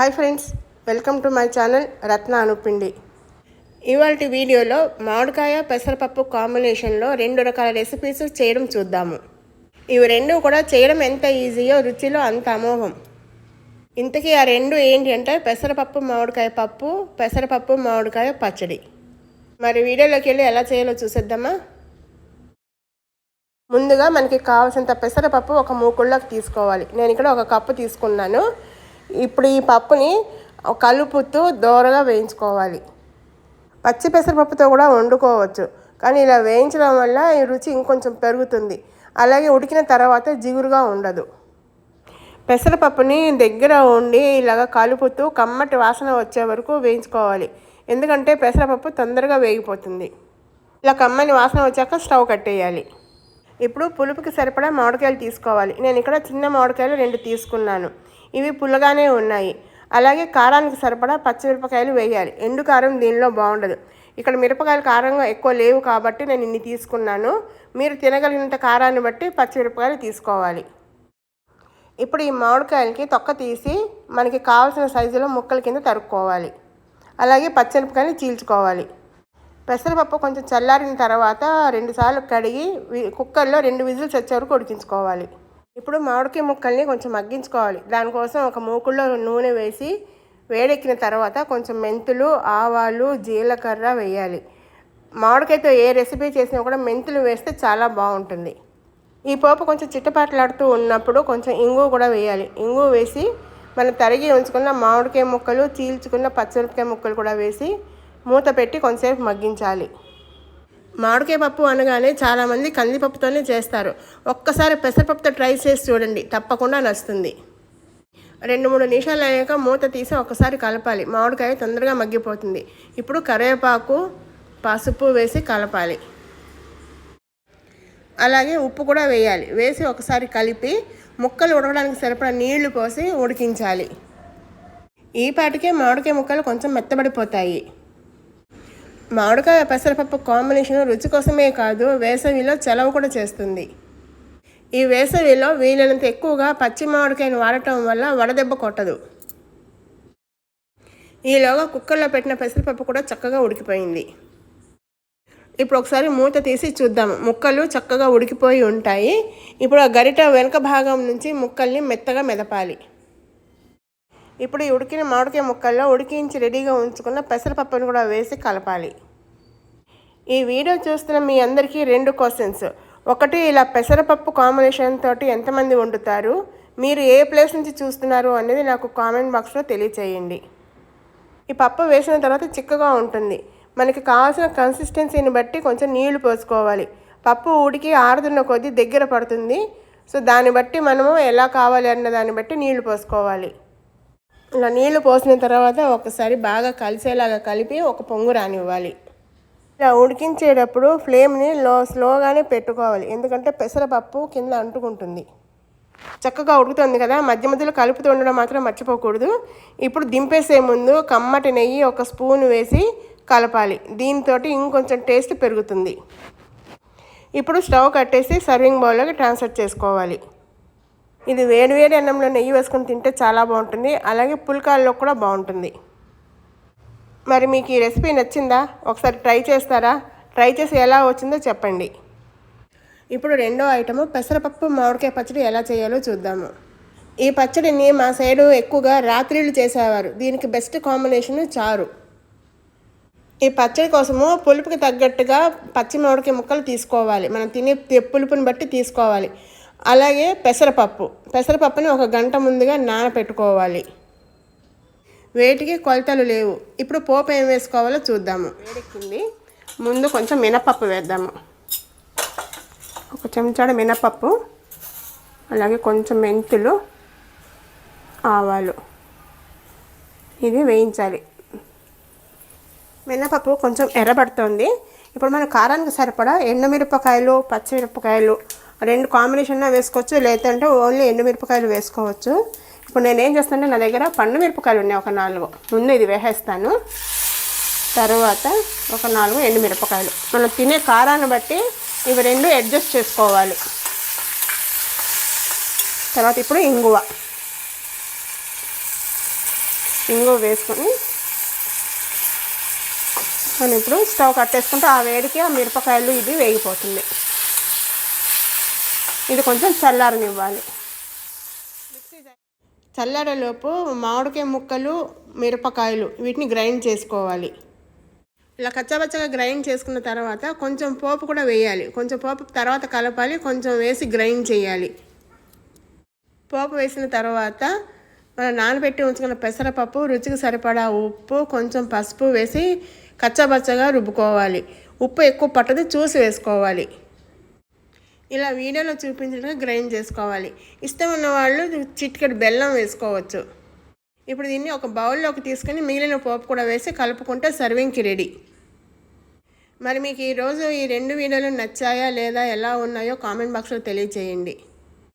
Hi friends welcome to my channel Ratna Anupindi ఇవాళ వీడియోలో మామిడికాయ పెసరపప్పు కాంబినేషన్లో రెండు రకాల రెసిపీస్ చేయడం చూద్దాము. ఇవి రెండు కూడా చేయడం ఎంత ఈజీయో రుచిలో అంత అమోఘం. ఇంతకీ ఆ రెండు ఏంటి అంటే పెసరపప్పు మామిడికాయ పప్పు పెసరపప్పు మామిడికాయ పచ్చడి. మరి వీడియోలోకి వెళ్ళి ఎలా చేయాలో చూసేద్దామా? ముందుగా మనకి కావాల్సినంత పెసరపప్పు ఒక మూకుళ్ళకి తీసుకోవాలి. నేను ఇక్కడ ఒక కప్పు తీసుకున్నాను. ఇప్పుడు ఈ పప్పుని కలుపుతూ దోరగా వేయించుకోవాలి. పచ్చి పెసరపప్పుతో కూడా వండుకోవచ్చు. కానీ ఇలా వేయించడం వల్ల ఈ రుచి ఇంకొంచెం పెరుగుతుంది. అలాగే ఉడికిన తర్వాత జిగురుగా ఉండదు. పెసరపప్పుని దగ్గర ఉండి ఇలాగ కలుపుతూ కమ్మటి వాసన వచ్చే వరకు వేయించుకోవాలి. ఎందుకంటే పెసరపప్పు తొందరగా వేగిపోతుంది. ఇలా కమ్మని వాసన వచ్చాక స్టవ్ కట్టేయాలి. ఇప్పుడు పులుపుకి సరిపడా మామిడికాయలు తీసుకోవాలి. నేను ఇక్కడ చిన్న మామిడికాయలు రెండు తీసుకున్నాను. ఇవి పుల్లగానే ఉన్నాయి. అలాగే కారానికి సరిపడా పచ్చిమిరపకాయలు వేయాలి. ఎండు కారం దీనిలో బాగుండదు. ఇక్కడ మిరపకాయలు కారంగా ఎక్కువ లేవు కాబట్టి నేను ఇన్ని తీసుకున్నాను. మీరు తినగలిగినంత కారాన్ని బట్టి పచ్చిమిరపకాయలు తీసుకోవాలి. ఇప్పుడు ఈ మామిడికాయలకి తొక్క తీసి మనకి కావాల్సిన సైజులో ముక్కల కింద తరుక్కోవాలి. అలాగే పచ్చిమిరపకాయలు చీల్చుకోవాలి. పెసరపప్పు కొంచెం చల్లారిన తర్వాత రెండుసార్లు కడిగి కుక్కర్లో రెండు విజిల్స్ వచ్చే వరకు ఉడికించుకోవాలి. ఇప్పుడు మామిడికాయ ముక్కల్ని కొంచెం మగ్గించుకోవాలి. దానికోసం ఒక మూకుల్లో నూనె వేసి వేడెక్కిన తర్వాత కొంచెం మెంతులు ఆవాలు జీలకర్ర వేయాలి. మామిడికాయతో ఏ రెసిపీ చేసినా కూడా మెంతులు వేస్తే చాలా బాగుంటుంది. ఈ పోపు కొంచెం చిట్టపాట్లాడుతూ ఉన్నప్పుడు కొంచెం ఇంగు కూడా వేయాలి. ఇంగు వేసి మనం తరిగి ఉంచుకున్న మామిడికాయ ముక్కలు చీల్చుకున్న పచ్చిమిరపకాయ ముక్కలు కూడా వేసి మూత పెట్టి కొంతసేపు మగ్గించాలి. మామిడికాయ పప్పు అనగానే చాలామంది కందిపప్పుతోనే చేస్తారు. ఒక్కసారి పెసరపప్పుతో ట్రై చేసి చూడండి తప్పకుండా నచ్చుతుంది. రెండు మూడు నిమిషాలు అయ్యాక మూత తీసి ఒకసారి కలపాలి. మామిడికాయ తొందరగా మగ్గిపోతుంది. ఇప్పుడు కరివేపాకు పసుపు వేసి కలపాలి. అలాగే ఉప్పు కూడా వేయాలి. వేసి ఒకసారి కలిపి ముక్కలు ఉడకడానికి సరిపడా నీళ్ళు పోసి ఉడికించాలి. ఈ పాటికే మామిడికాయ ముక్కలు కొంచెం మెత్తబడిపోతాయి. మామిడికాయ పెసరపప్పు కాంబినేషన్ రుచి కోసమే కాదు వేసవిలో చలవ కూడా చేస్తుంది. ఈ వేసవిలో వీలైనంత ఎక్కువగా పచ్చి మామిడికాయను వాడటం వల్ల వడదెబ్బ కొట్టదు. ఈలోగా కుక్కర్లో పెట్టిన పెసరపప్పు కూడా చక్కగా ఉడికిపోయింది. ఇప్పుడు ఒకసారి మూత తీసి చూద్దాం. ముక్కలు చక్కగా ఉడికిపోయి ఉంటాయి. ఇప్పుడు ఆ గరిట వెనక భాగం నుంచి ముక్కల్ని మెత్తగా మెదపాలి. ఇప్పుడు ఈ ఉడికిన మామిడికాయ ముక్కల్లో ఉడికించి రెడీగా ఉంచుకున్న పెసరపప్పును కూడా వేసి కలపాలి. ఈ వీడియో చూస్తున్న మీ అందరికీ రెండు క్వశ్చన్స్ ఒకటి ఇలా పెసరపప్పు కాంబినేషన్ తోటి ఎంతమంది వండుతారు? మీరు ఏ ప్లేస్ నుంచి చూస్తున్నారు అనేది నాకు కామెంట్ బాక్స్లో తెలియచేయండి. ఈ పప్పు వేసిన తర్వాత చిక్కగా ఉంటుంది. మనకి కావాల్సిన కన్సిస్టెన్సీని బట్టి కొంచెం నీళ్ళు పోసుకోవాలి. పప్పు ఉడికి ఆరుతున్న కొద్దీ దగ్గర పడుతుంది. సో దాన్ని బట్టి మనము ఎలా కావాలి అన్న దాన్ని బట్టి నీళ్ళు పోసుకోవాలి. ఇలా నీళ్ళు పోసిన తర్వాత ఒకసారి బాగా కలిసేలాగా కలిపి ఒక పొంగు రానివ్వాలి. ఇలా ఉడికించేటప్పుడు ఫ్లేమ్ని లో స్లోగానే పెట్టుకోవాలి. ఎందుకంటే పెసరపప్పు కింద అంటుకుంటుంది. చక్కగా ఉడుకుతుంది కదా మధ్య మధ్యలో కలుపుతూ ఉండడం మాత్రం మర్చిపోకూడదు. ఇప్పుడు దింపేసే ముందు కమ్మటి నెయ్యి ఒక స్పూన్ వేసి కలపాలి. దీంతో ఇంకొంచెం టేస్ట్ పెరుగుతుంది. ఇప్పుడు స్టవ్ కట్టేసి సర్వింగ్ బౌల్లోకి ట్రాన్స్ఫర్ చేసుకోవాలి. ఇది వేడివేడి అన్నంలో నెయ్యి వేసుకొని తింటే చాలా బాగుంటుంది. అలాగే పుల్కాల్లో కూడా బాగుంటుంది. మరి మీకు ఈ రెసిపీ నచ్చిందా? ఒకసారి ట్రై చేస్తారా? ట్రై చేసి ఎలా వచ్చిందో చెప్పండి. ఇప్పుడు రెండో ఐటము పెసరపప్పు మామిడికాయ పచ్చడి ఎలా చేయాలో చూద్దాము. ఈ పచ్చడిని మా సైడు ఎక్కువగా రాత్రిళ్ళు చేసేవారు. దీనికి బెస్ట్ కాంబినేషన్ చారు. ఈ పచ్చడి కోసము పులుపుకి తగ్గట్టుగా పచ్చి మామిడికాయ ముక్కలు తీసుకోవాలి. మనం తినే పులుపుని బట్టి తీసుకోవాలి. అలాగే పెసరపప్పు. పెసరపప్పుని ఒక గంట ముందుగా నానపెట్టుకోవాలి. వేటికి కొలతలు లేవు. ఇప్పుడు పోపు ఏం వేసుకోవాలో చూద్దాము. వేడెక్కింది. ముందు కొంచెం మినపప్పు వేద్దాము. ఒక చెంచాడు మినపప్పు అలాగే కొంచెం మెంతులు ఆవాలు. ఇది వేయించాలి. మినపప్పు కొంచెం ఎర్రబడుతుంది. ఇప్పుడు మన కారానికి సరిపడా ఎండుమిరపకాయలు పచ్చిమిరపకాయలు రెండు కాంబినేషన్లో వేసుకోవచ్చు లేదంటే ఓన్లీ ఎండుమిరపకాయలు వేసుకోవచ్చు. ఇప్పుడు నేను ఏం చేస్తానంటే నా దగ్గర పండు మిరపకాయలు ఉన్నాయి ఒక నాలుగు. ముందు ఇది వేసేస్తాను. తర్వాత ఒక నాలుగు ఎండుమిరపకాయలు. మనం తినే కారాన్ని బట్టి ఇవి రెండు అడ్జస్ట్ చేసుకోవాలి. తర్వాత ఇప్పుడు ఇంగువ. ఇంగువ వేసుకొని మనం ఇప్పుడు స్టవ్ కట్టేసుకుంటే ఆ వేడికి ఆ మిరపకాయలు ఇది వేగిపోతుంది. ఇది కొంచెం చల్లారనివ్వాలి. చల్లారేలోపు మామిడికాయ ముక్కలు మిరపకాయలు వీటిని గ్రైండ్ చేసుకోవాలి. ఇలా కచ్చాపచ్చగా గ్రైండ్ చేసుకున్న తర్వాత కొంచెం పోపు కూడా వేయాలి. కొంచెం పోపు తర్వాత కలపాలి. కొంచెం వేసి గ్రైండ్ చేయాలి. పోపు వేసిన తర్వాత మనం నానబెట్టి ఉంచుకున్న పెసరపప్పు రుచికి సరిపడా ఉప్పు కొంచెం పసుపు వేసి కచ్చాబచ్చగా రుబ్బుకోవాలి. ఉప్పు ఎక్కువ పట్టదు చూసి వేసుకోవాలి. ఇలా వీడియోలో చూపించినట్టుగా గ్రైండ్ చేసుకోవాలి. ఇష్టం ఉన్న వాళ్ళు చిటికెడు బెల్లం వేసుకోవచ్చు. ఇప్పుడు దీన్ని ఒక బౌల్లోకి తీసుకొని మిగిలిన పోపు కూడా వేసి కలుపుకుంటే సర్వింగ్కి రెడీ. మరి మీకు ఈరోజు ఈ రెండు వీడియోలు నచ్చాయా లేదా ఎలా ఉన్నాయో కామెంట్ బాక్స్లో తెలియచేయండి.